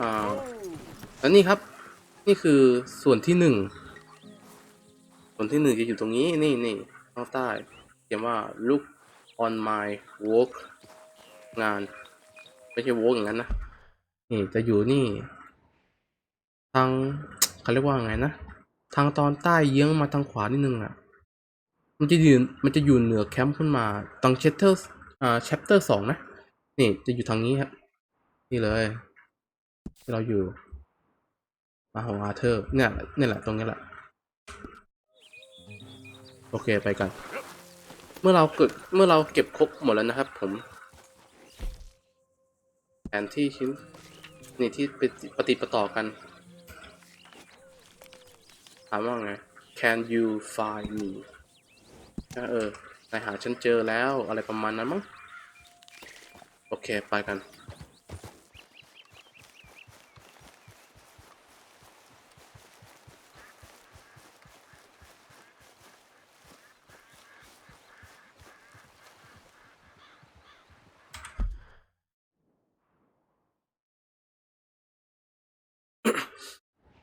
อ่าแล้วนี่ครับ นี่คือส่วนที่หนึ่งส่วนที่หนึ่งจะอยู่ตรงนี้นี่นี่ข้างใต้เขียนว่า look on my work งาน ไม่ใช่ work อย่างนั้นนะนี่จะอยู่นี่ ทางเขาเรียกว่าไงนะ ทางตอนใต้เยื้องมาทางขวานิดนึงอะ มันจะยืนมันจะอยู่เหนือแคมป์ขึ้นมาตรง chapter อ่า chapter สองนะ นี่จะอยู่ทางนี้ครับนี่เลย เราอยู่มาของอาเธอร์เนี่ยเนี่ยแหละตรงนี้แหละ โอเคไปกัน เมื่อเราเกิดเมื่อเราเก็บครบหมดแล้วนะครับ ผมแผนที่ชิ้นนี่ที่ไปปฏิประต่อกันถามว่าไง Can you find me เออนายหาฉันเจอแล้วอะไรประมาณนั้นมั้ง โอเค ไปกัน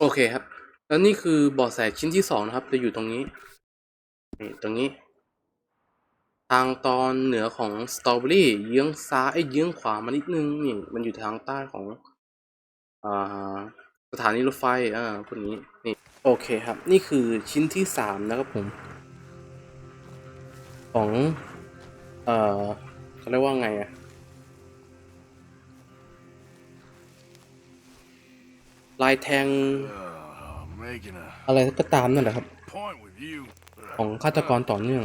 โอเคครับ แล้วนี่คือเบาะแสชิ้นที่สองนะครับ จะอยู่ตรงนี้ นี่ตรงนี้ ทางตอนเหนือของสตรอเบอรี่เยื้องซ้ายเอ้ยเยื้องขวามานิดนึงนี่ มันอยู่ทางใต้ของอ่าสถานีรถไฟอ่าพวกนี้นี่ โอเคครับ นี่คือชิ้นที่สามนะครับผม ของ เอ่อเขาเรียกว่าไงอะ ลายแทง อะไรก็ตามนั่นแหละครับ ของฆาตกรต่อเนื่อง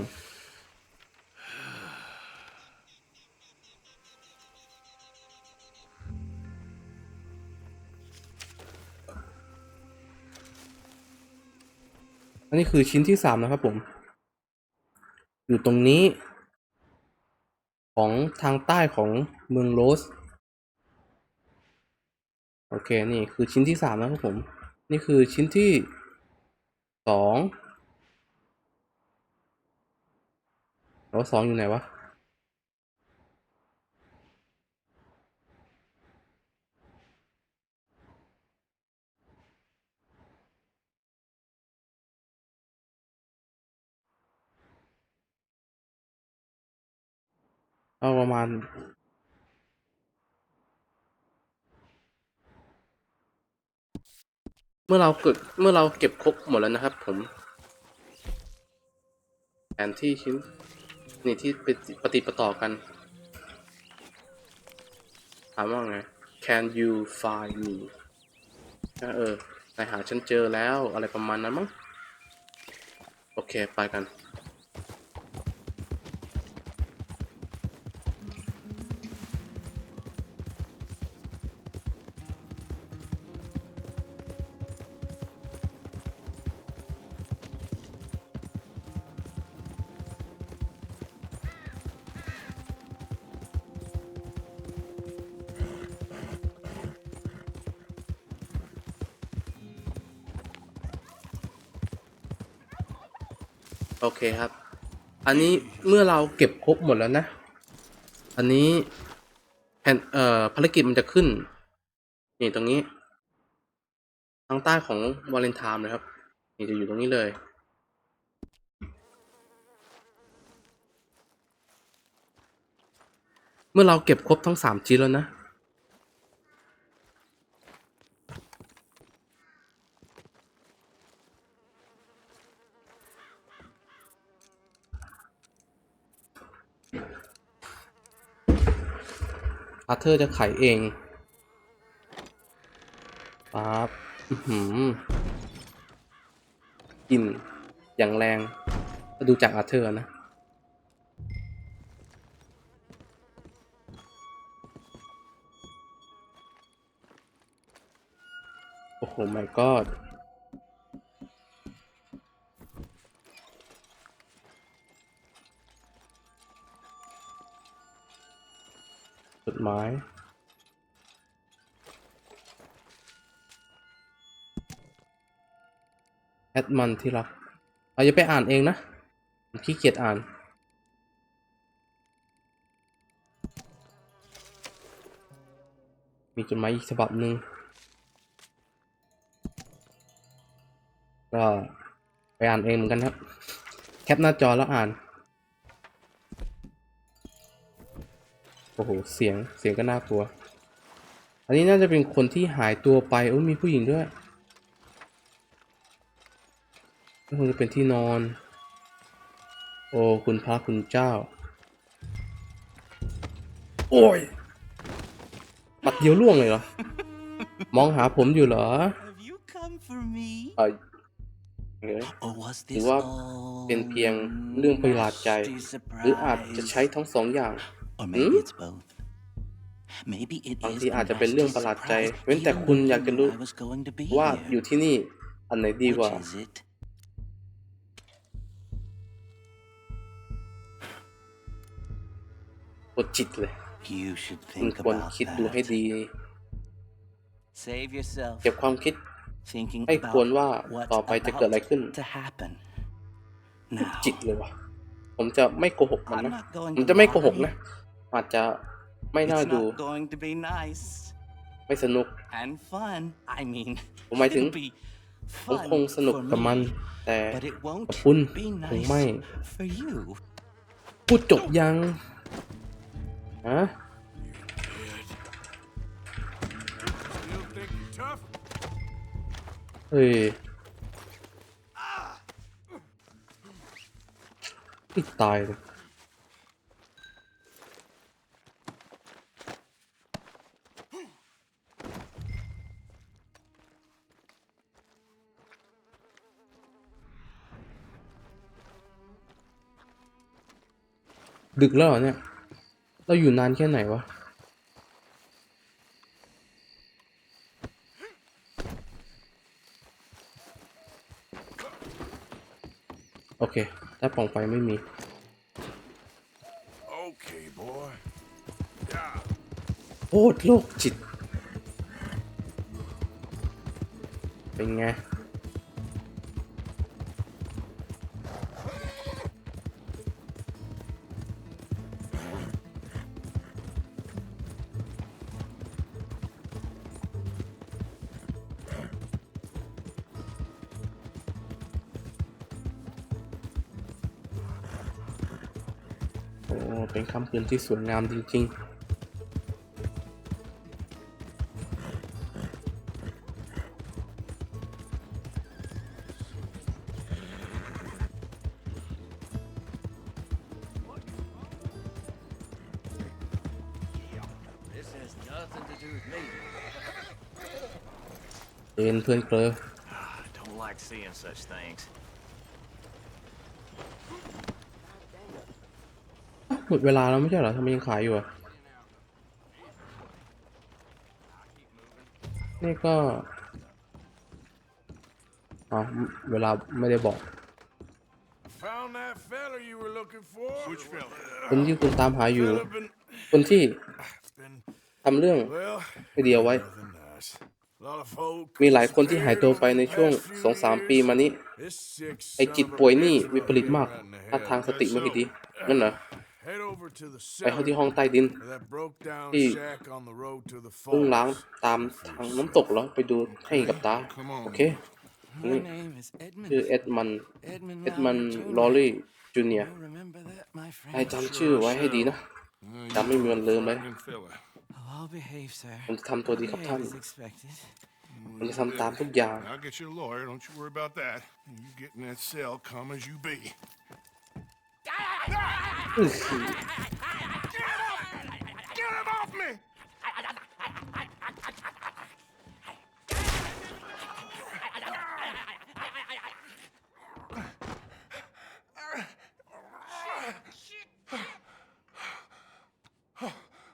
อันนี้คือชิ้นที่สามนะครับผม อยู่ตรงนี้ ของทางใต้ของเมืองโรส โอเคนี่คือชิ้นที่สามนะครับผม นี่คือชิ้นที่สองแล้วสองอยู่ไหนวะเอาประมาณ มื่อเราเกิดเมื่อเราเก็บครบหมดแล้วนะครับ ผมแผนที่ชิ้นนี่ที่เปปฏิประต่อกันถามว่าไง Can you find me เออนายหาฉันเจอแล้วอะไรประมาณนั้นมั้ง โอเค ไปกัน โอเคครับ อันนี้เมื่อเราเก็บครบหมดแล้วนะ อันนี้แผ่นเอ่อภารกิจมันจะขึ้น นี่ตรงนี้ ทางใต้ของวาเลนไทน์นะครับ นี่จะอยู่ตรงนี้เลย เมื่อเราเก็บครบทั้งสามชิ้นแล้วนะ อาเธอร์จะไขเองปั๊บอื้อหือกลิ่นอย่างแรงดูจากอาเธอร์นะโอ้โห my god จ ไม้ แอดมันที่รักเราจะไปอ่านเองนะขี้เกียจอ่าน มีจดหมายอีกฉบับหนึ่งก็ไปอ่านเองเหมือนกันครับ แคปหน้าจอแล้วอ่าน อ้โห เสียง เสียงก็น่ากลัว อันนี้น่าจะเป็นคนที่หายตัวไป โอ้ยมีผู้หญิงด้วยนี่คงจะเป็นที่นอน โอ้ คุณพระคุณเจ้า โอ้ยปัดเดียวล่วงเลยเหรอ มองหาผมอยู่เหรอ Have you come for me? เออเดี๋ยว Or was หรือ this ว่า all เป็นเพียงเรื่องประหลาดใจ nasty หรืออาจจะ surprise? ใช้ทั้งสองอย่าง Or maybe Hmm? it's both. Maybe it บาง is ที a อาจจะเป็นเรื่อง nasty ประหลาดใจ surprise. เว้นแต่ You คุณอยากจะรู้ knew I was going to be ว่า here. อยู่ที่นี่ อันไหนดีกว่า Which is it? กดจิตเลย You should คุณ think ควร about คิดดูให้ that. ดี Save yourself เก็บความคิด thinking ให้ควร about ว่า what's ต่อไปจะเกิดอะไรขึ้น about to happen. กด Now, จิตเลยวะผมจะไม่โกหกมัน I'm นะ not going ผม to จะไม่โกหก lie. นะ อาจจะไม่น่า It's ดู not going to be nice ไม่สนุก and fun. I mean, ผมหมายถึง it'll be ผม fun คงสนุก for กับมัน me, แต่ but it won't กับคุณ be คงไม่ nice for you. พูดจบยังฮะ Still think you're tough? เฮ้ยไม่ตายเลย ดึกแล้วเหรอเนี่ย เราอยู่นานแค่ไหนวะ โอเค ถ้าปล่องไฟไม่มี Okay, boy. Yeah. โคตรโรคจิต เป็นไง อ้เป็นคำคืนที่สวยงามจริงๆ This has nothing to do with me. เป็นเพื่อนเกลอ มดเวลาแล้วไม่ใช่เหรอทำไมยังขายอยู่อะ นี่ก็อ๋อเวลาไม่ได้บอก Found that fella you were looking for? Which fella? คนที่คุณตามหาอยู่ Fella been, คนที่ been, ทำเรื่อง well, ไม่ดีเอาไว้ nothing nice. A lot of folk มีหลายคนที่หายตัวไปในช่วงสองสามปีมานี้ This sick ไอ้จิต son of a ป่วยนี่ bitch วิปริตมาก right in the ถ้า head. ทางสติไม่ค่อยดี So, นั่นเหรอ Head over to the ไปเข้าที่ cellar ห้องใต้ดิน of that broke down Hey. shack on the road to the เพิ่งล้าง falls. ตามทางน้ำตกเหรอไปดูให้กับตา โอเค My Mm. name is Edmund. ชื่อเอ็ดมัน Edmund เอ็ดมัน Lowry Jr. ลอรี่จูเนีย You'll remember that, my นาย friend. จำชื่อไว้ให้ดีนะจำไม่มีวันลืมเลย Oh, I'll behave, sir. ผมจะทำตัวดีกับท่าน Behave as expected. ผมจะทำตามทุกอย่าง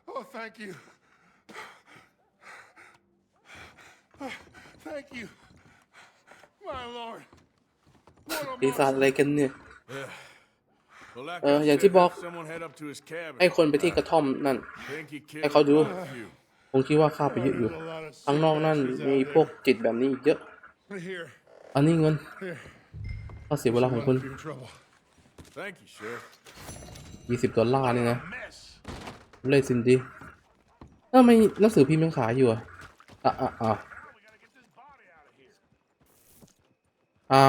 Oh, thank you. Thank you. My lord. What a ปี เนี่ย Well, like เออ I อย่างที่ said, บอก someone head up to his cabin. ให้คนไปที่กระท่อมนั่น Think he killed ให้เขาดู both of you. ผมคิดว่าข้าไปเยอะอยู่ข้างนอกนั่นมีพวกจิตแบบนี้อีกเยอะ Here, อันนี้เงิน here. ค่าเสียเวลาของคุณ You're in trouble. Thank you, Sheriff. 20ดอลลาร์นี่นะเลยสินดีทำไมหนังสือพิมพ์ยังขายอยู่อะอะอะอะอ่า